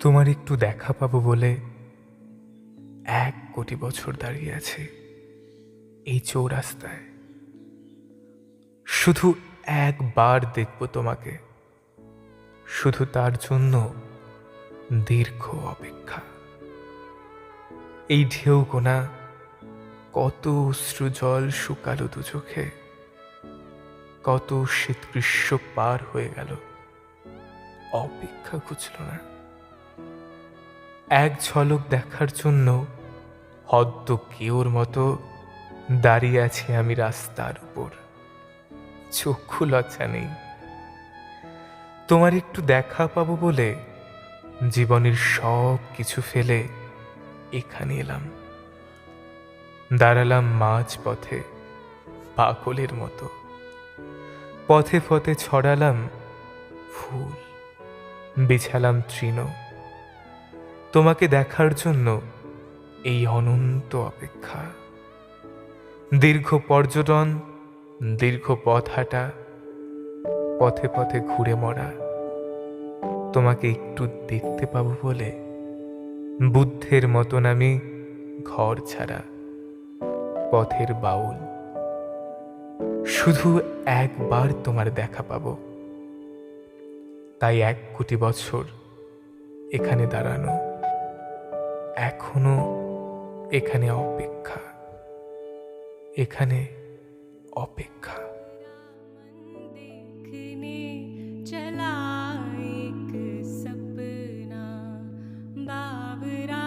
তোমার একটু দেখা পাবো বলে এক কোটি বছর দাঁড়িয়ে আছে এই চৌরাস্তায়। শুধু একবার দেখব তোমাকে। শুধু তার জন্য দীর্ঘ অপেক্ষা। এই ঢেউ গোনা কত অশ্রু জল শুকালো দু চোখে, কত শীত গ্রীষ্ম পার হয়ে গেল। অপেক্ষা ঘুচল না। এক ঝলক দেখার জন্য হদ্দ কেউর মতো দাঁড়িয়ে আছি আমি রাস্তার উপর। চক্ষু লজ্জা নেই। তোমার একটু দেখা পাবো বলে জীবনের সব কিছু ফেলে এখানে এলাম। দাঁড়ালাম মাঝ পথে পাগলের মতো। পথে পথে ছড়ালাম ফুল, বিছালাম তৃণ। তোমাকে দেখার জন্য এই অনন্ত অপেক্ষা। দীর্ঘ পর্যটন, দীর্ঘ পথ হাঁটা, পথে পথে ঘুরে মরা। তোমাকে একটু দেখতে পাবো বলে বুদ্ধের মতন আমি ঘর ছাড়া পথের বাউল। শুধু একবার তোমার দেখা পাবো। তাই এক কোটি বছর এখানে দাঁড়ানো। এখনও এখানে অপেক্ষা। এখানে অপেক্ষা। চলা সপনা सपना